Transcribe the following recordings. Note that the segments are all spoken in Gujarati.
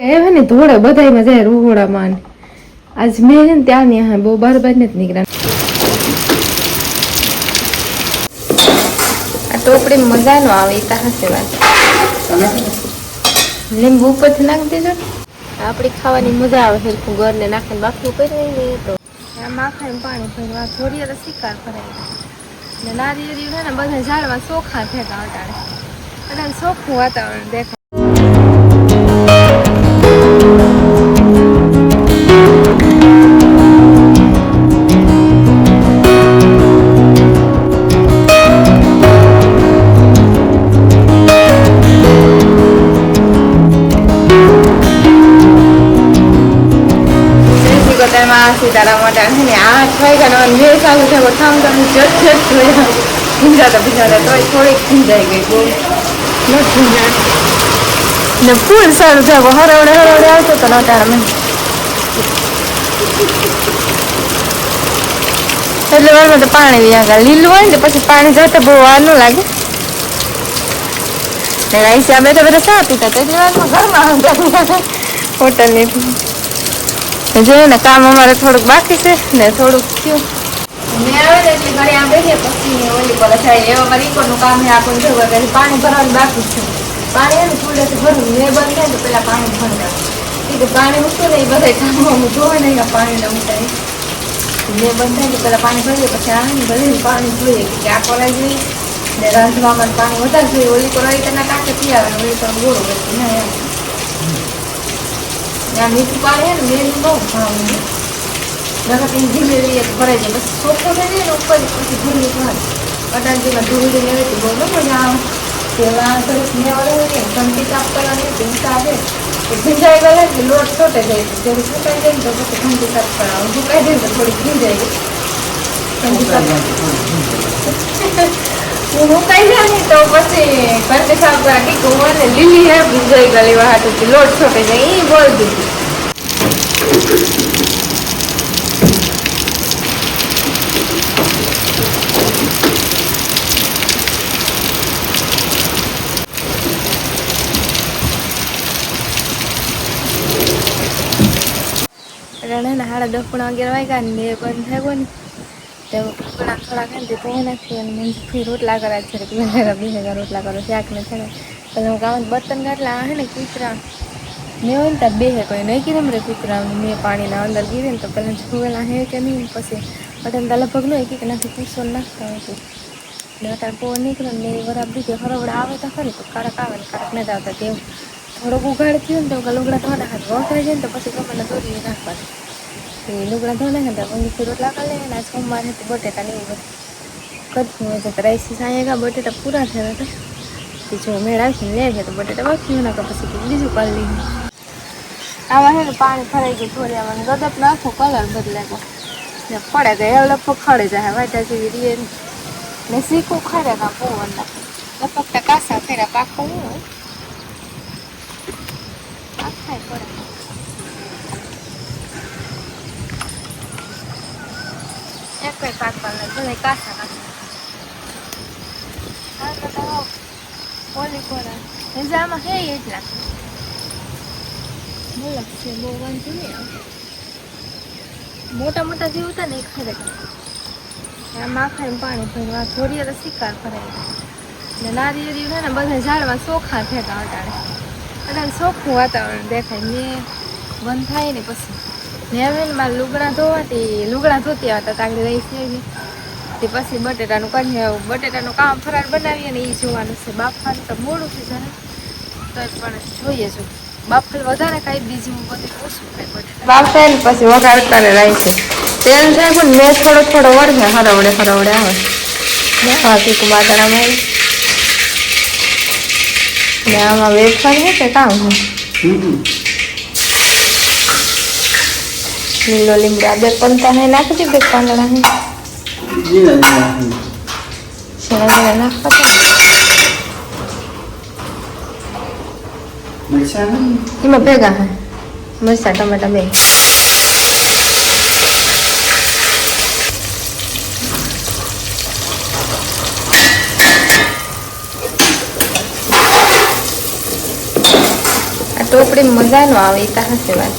હે ને ધોળે બધાયમાં જાય રોહોડામાં. આજ મેં છે ને ત્યાં ને હા બહુ બાર બાર નથી નીકળ્યા. આ ટોપડી મજા નો આવે તા હશે વાત. લીંબુ ઉપરથી નાખી દેજો. આપણી ખાવાની મજા આવે હરખું ઘરને નાખીને બાફલું કરી ને તો. આ માખાને પાણી ભરવા થોડી વાર શિકાર કરાય ને નારિયેરી ને બધા ઝાડમાં ચોખા થયા અટાણે અને ચોખ્ખું વાતાવરણ દેખાય જય શ્રી ગોતામાં સીતારામ મોટા છે ને આઠ વાગ્યાનો અને બે ચાલુ થયો ઠામ ઠામ જટ જટ જોયા ભીંજાતા ભીંજાતા તોય થોડીક ભીંજાઈ ગઈ બહુ નથી ને ફૂલ સારું થયો હરવડે હરવડે આવતો તો નટાળમાં એટલે વારમાં તો પાણી વ્યાગા લીલું હોય ને પછી પાણી જતા બહુ વાર ન લાગે ને રાઈસ આ બેઠા બધા ચા પીતા તો એટલી વારમાં ઘરમાં આવ્યા હોટલની જોઈએ ને કામ અમારે થોડુંક બાકી છે ને થોડુંક થયું. મેં આવે ને એટલે ઘરે આ બેસીએ પછી ઓલી પર થાય એવા મારી ઈકોનું કામ છે આપણને હોય એટલે પાણી ભરવાનું બાકી છે. પાણી એનું ફૂલેથી ભરવું થાય તો પેલા પાણી ભરતા તો પાણી ઉઠતું ને એ બધા કામો હું જોવે નહીં ઉઠાય મેં બંધ થાય તો પેલા પાણી ભરીએ, પછી આવે ને બધે પાણી જોઈએ કે આ કોરાઈ જોઈએ ને રાંધવામાં પાણી વધારે જોઈએ, ઓલી કોરાઈ તેના ટાંકે પી આવે, ઓલી પર ગોળો હોય ના, એમ. આ મીઠું પાણી હે ને મેં બહુ ભાવ કંઈ ધીમે તો ભરાઈ જાય બસ સોપો જાય ને ઉપર પછી ભૂલી ભાગ અટાણજીમાં ધૂળી લેવી તો ન મજા આવે તેમાં સરસ મેવાળો હોય ને ઘંટી કાપ કરવાની ચિંતા આવે ભીંજાઈ ગયેલા એટલે લોટ છોટે જાય જ્યારે સુકાઈ જાય ને તો પછી ઘંટી કાપ કરાવો સુકાઈ જાય તો થોડી ભીંજાઈ હું મુકાઈ જાય ને તો પછી ઘંટી કાપ કરા અને લીલી હે ભીંજાઈ ગયેલી વાહાટું લોટ છોટે જાય એ બોલ દીધું રણે ને હાડા દસ પણ અગિયાર વાગ્યા ને બંધ ને કપડા થોડા ખાને તે ધોઈ નાખી અને મને રોટલા કરા છે. રોટલા કરો શાક ને છે ને. પછી હું કામ બર્તન ગાટલા હે ને કૂતરા. મેં હોય ને બે હે કોઈ નહીં કીધું રે કૂતરા. મેં પાણીના અંદર ગીરે ને તો પેલા જોવેલા હે કે નહીં? પછી અટન તો લગભગ નહીં કે નાખી પૂછો નાખતા હતું ને અત્યારે પવન નીકળે ને બરાબર દીધી હરવડા આવે તો ખરી તો કડક આવે ને કડક નથી આવતા તેવું. થોડોક ઉઘાડ થયું ને તો લુગડા ધોના હાથ વખરાઈ જાય ને તો પછી ગમે દોરી નાખવાનું. તો એ લુગડા ધોને નાખે તો મમ્મી રોટલા કરી લે ને સોમવારે તો બટેટા ને એવું બધું કરતું હોય તો રાઈસ સાંજેગા બટેટા પૂરા થયા હતા. કે જો મેળ આવશે લે છે તો બટેટા બાકી નાખો પછી કંઈક બીજું કરી લઈએ. આમાં છે ને પાણી ભરાઈ ગયું થોડી આવવાનું ગદપ નાખો કલર બદલાય. ને પડે તો એવડે પખડે જાય વાટા જેવી રીએ ને. શીખું ખરે ના પવન લપકતા કાસા ફેરા પાકો હોય. આખાય પડે એક કઈ પાકવા નહીં બધા કાસા કાસા હા તો ઓલી કોરા હેજામાં હે એટલા બોલક છે બહુ વાંધો નહીં મોટા મોટા જીવ હતા ને ખરેખર આ માખાને પાણી ભરવા ધોરિયા તો શિકાર કરાય ને નારિયેરી ને બધા ઝાડમાં ચોખા થયા અટાણે અટાણે ચોખ્ખું વાતાવરણ દેખાય. મેં બંધ થાય ને પછી. નેવેલમાં ને લુગડા ધોવાતી લુગડા ધોતી આવતા તાગડી રહી છે તે પછી બટેટાનું કરી આવું બટેટાનું કામ ફરાળ બનાવીએ ને એ જોવાનું છે. બાફવાનું તો મોડું છે જરા. તો પણ જોઈએ છું બાફલ વધારે કાંઈ બીજું બધું ઓછું કાંઈ બટેટા. બાફે ને પછી વઘાર કરે રહી છે. તેલ નાખું પણ મેં થોડો થોડો વળગે હરવડે હરવડે આવે. હા, કીક બાદરામાં ને આમાં વેફર હે કે કામ હું? લીલો લીમડા બે પંતા હે નાખી બે પાંદડા શેણા નાખવા એમાં ભેગા હે. મરચા ટમાટા બે. આ ટોપડી મજા નો આવે એ તો હશે વાત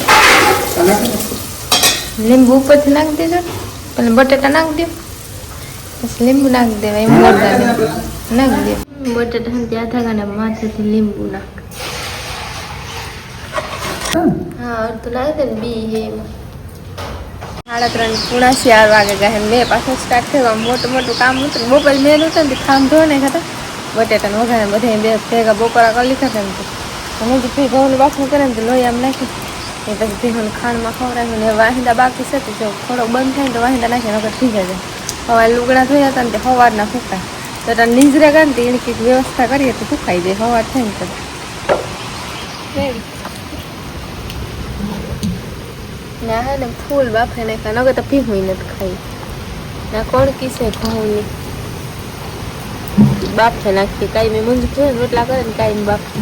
લીંબુ ઉપરથી નાખી દેજો પેલા બટેટા નાખી દો. પછી લીંબુ નાખી દેવા એમ કરતા નાખી દો. બટેટા ત્યાં થાય માથેથી લીંબુ નાખ. હા અડધું નાખી દે બી હે સાડા ત્રણ પૂણા ચાર વાગે ગયા મેં પાછું સ્ટાર્ટ થયું મોટું મોટું કામ હતું બપોર મેં હતું ને ખામ ધો ને ખાતા બટેટા વઘારે બધા બે ભેગા બપોરા કરી લીધા હતા. અને જે ભી ઘઉંનું બાફું કરે ને તો લોહી આમ નાખી. એ પછી ભીહોને ખાંડમાં ખવડાવ્યું ને વાહિંદા બાકી છે તો જો થોડો બંધ થાય ને તો વાહિંદા નાખીને વગર થઈ જાય. હવે લુગડા ધોયા હતા ને તે સવારના ફૂંકાય. તો ત્યાં નીજરે કરે ને એની કંઈક વ્યવસ્થા કરીએ તો ફૂંકાઈ જાય સવાર થાય ને તો. ના હે ફૂલ બાફે ને ખાય નગર તો પીવું નથી ખાઈ. ના કોણ કીસે ઘઉંની. બાફે નાખી, કાંઈ મેં મંજુ થયું રોટલા કરે ને કાંઈ બાફે.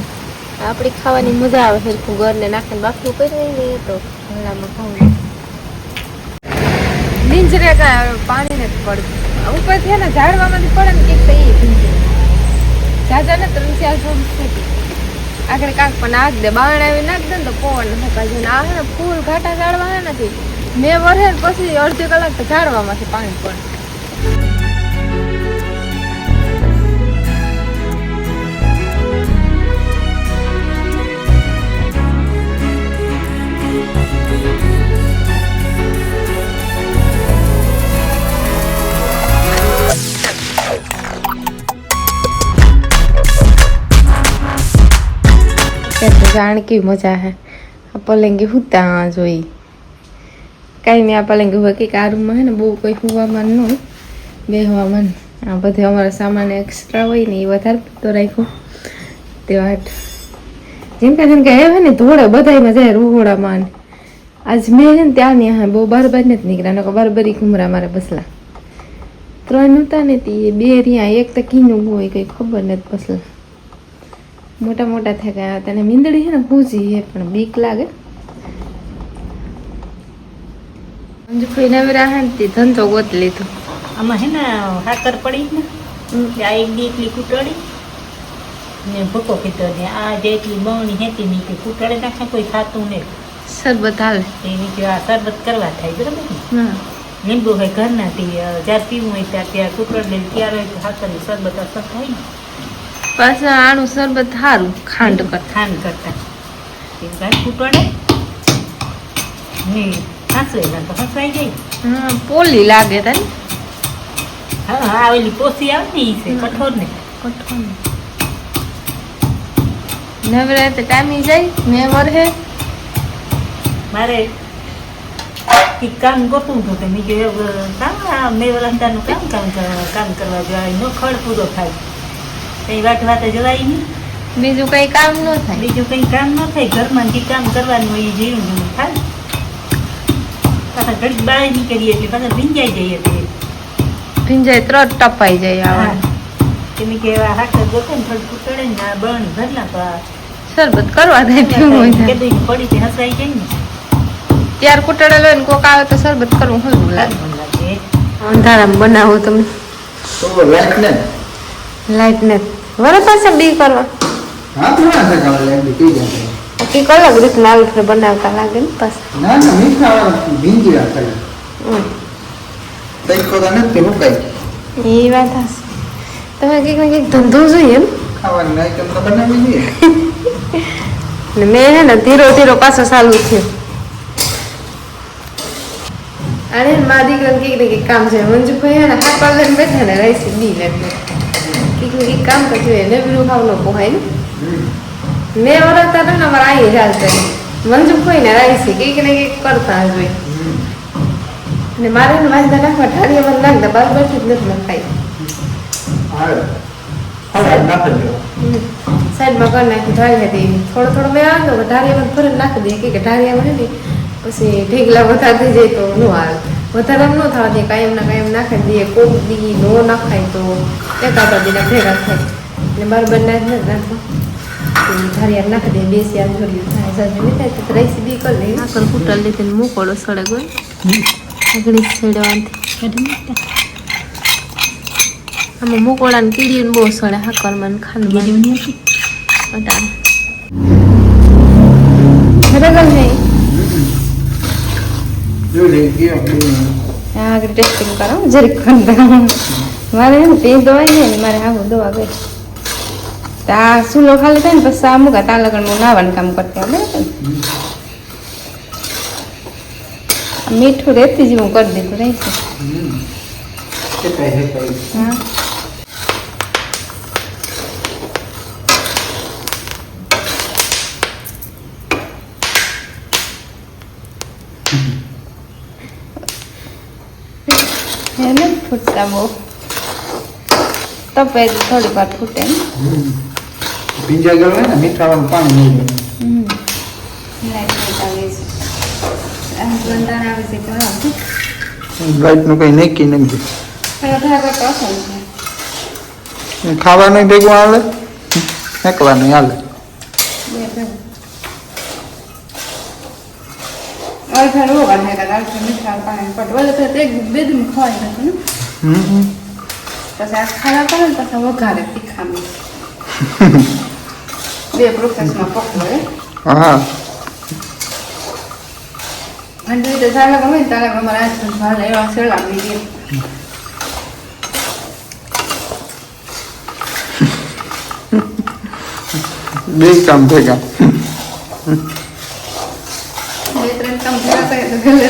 આપણી ખાવાની મજા આવે સરખું ઘરને નાખીને બાફવું કરી ને તો ભલામાં ખાવું નીંજરે પાણી નથી પડતું. ઉપર થયા ને ઝાડવામાંથી પડે ને કંઈક થઈ ભીંજે ઝાઝા ને ત્રણ ચાર ફૂટી આગળ કાંક પણ નાખ દે. બાણ આવી નાખ દે ને તો પવન હકાય છે ને આ ફૂલ ઘાટા ઝાડવા નથી મેં વરે પછી અડધી કલાક તો ઝાડવામાંથી પાણી પડે. જાણ કેવી મજા હે. આ પલંગી હુતા જોઈ. કાંઈ નહીં, આ પલંગી હોય કે આ રૂમમાં હે ને, બહુ કોઈ હુવામાં ન બેહવામાં આ બધે અમારો સામાન એક્સ્ટ્રા હોય ને, એ વધારે તો રાખ્યો. તે વાટ જેમ કે જેમ કે હે ને, ધોળે બધાયમાં જાય રોહોડામાં આજ મેં છે ને, ત્યાં ને હા બહુ બરાબર નથી નીકળ્યા નકો બારબરી ઘુમરા મારે બસલા. ત્રણ નહોતા ને તે, બે રહ્યા, એક તો કીનું હોય, કંઈ ખબર નથી બસલા. મોટા મોટા થઈ ગયા તને મીંદડી છે ને પૂજી છે પણ બીક લાગે. અંજુ કોઈ નવરા હે ને ધંધો ગોત લીધો. આમાં હે ને હાકર પડી ને આ એક દી એટલી કૂટડી ને ભૂકો કીધો ને આ જે એટલી બવણી હેતી ની કે કૂટડે નાખે કોઈ ખાતું નહીં. શરબત હાલે. એની કે આ શરબત કરવા થાય બરાબર ને? લીંબુ હોય ઘરના તે જ્યારે પીવું હોય ત્યાં ત્યાં કૂટડ લઈને ત્યાર હોય તો હાકરની શરબત અસર થાય ને. પાછા આનું શરબત સારું ખાંડ કરતા ખાંડ કરતા. એ ને હાંસવેલા તો હા પોલી લાગે તને? હા હા ઓલી પોસી આવે છે કઠોર ને કઠોળ નવરા તો ટાઈમી જાય મેં વરહે. મારે એક કામ ગોતું હતું કે મેં કામ મેં વરસતાનું કામ કામ કરવા- કામ કરવા જવાય નો ખડ પૂરો થાય. કઈ વાત વાતે જવાય નહીં. બીજું કઈ કામ ન થાય. બીજું કઈ કામ ન થાય. ઘરમાં જે કામ કરવાનું હોય એ ઝીણું ઝીણું થાય. પાછા ઘડીક બહાર નીકળીએ એટલે પાછા ભીંજાઈ જઈએ તે ભીંજાય ત્રણ ટપાઈ જાય આવા. તમે કે એવા હાથ ગોતે ને થોડું કૂટડે ને આ બરણી ભરલા તો આ શરબત કરવા દે હોય. પડી તે હસાઈ જાય ને. ત્યાર હોય ને કોક આવે તો શરબત કરવું હલવું લાગે. અંધારામાં બનાવો તમે. લાઈટ ને. લાઈટ ને. વરે છે બી કરવા. હા ના થાય કાલે લાઈટ બી જાય. કંઈક અલગ રીતના આવી રીતે બનાવતા લાગે ને પાછા. ના ના મીઠા ભીંજી રાખે હમ. તઈ ખોદા નથી મુકાય એ વાત હશે. તમે કંઈક ને કંઈક ધંધો જોઈએ ને. ખાવાની આઈટમ તો બનાવી દઈએ. ને મેં હે ને ધીરો ધીરો પાછો ચાલુ થયો. અરે મારી દીકરાને કંઈક ને કંઈક કામ છે. મંજુભાઈ હે ને હા પાર લઈને બેઠા ને રહીશ બી લેતી. ને કંઈક કામ તો જોઈએ ને બીરું ખાવ ન પોહાય ને. મેં વરસતા હતા ને અમારે આઈ ચાલશે મંજુભાઈ ને રાઈસી કંઈક ને કંઈક કરતા જ હોય. ને મારે ને વાંધા નાખવા ઠારીયામાં નાખતા બાર બારથી જ નથી નખાય સાઈડમાં કરી નાખી, ઢાળી હતી. થોડો થોડો મેં આવ્યો ઢાળિયામાં ફરજ નાખી દે કે ઢાળિયામાં ને, પછી ઢીગલા વધારે થઈ જાય તો ન આવે. વધારે ન થવા દે કાયમ ના કાયમ નાખી દઈએ. કોક દી નો નાખાય તો એકાદા દીના ભેગા થાય. એટલે બરાબર ના જ નથી નાખવા ઢાળિયા નાખી દે બેસી આમ જોડ્યું થાય સાજુ નહીં થાય તો રાઈસ બી કરી લઈએ આકર કૂટર લીધે મૂકોડો સડે ગયો આગળ છેડવાથી આમાં મૂકોડાને કીડીને બહુ સડે હાકરમાં ખાંડમાં. આગળ ટેસ્ટિંગ કરો જરીક ખંડા મારે એમ તે દવા છે ને, મારે આવું દવા ગઈ. તો આ સુલો ખાલી થાય ને, પછી આ મૂકા તા લગન હું નાવાનું કામ કરતી બરાબર? મીઠું રેતી જેવું કરી દીધું, રહી હા. હા એને ફૂટતા બહુ. તપે થોડી વાર ફૂટે હમ. ભીંજા ગયો ને મીઠાવાળું પાણી નહીં. હમ. લાઈટનું કંઈ અસર છે. ખાવાનું ભેગું આવે ફેંકવાનું હાલે. બે દિન ખવાય નથી હમ. પછી આ ખાવા કરે ને પછી વઘારે તીખામાં બે પ્રોસેસમાં પકવે હા અને રીતે ચાલે ગમે તારે અમારે ભાલે એવા સેલા મીડીએ બે કામ ભેગા બે ત્રણ કામ ભેગા કરે તો ગલે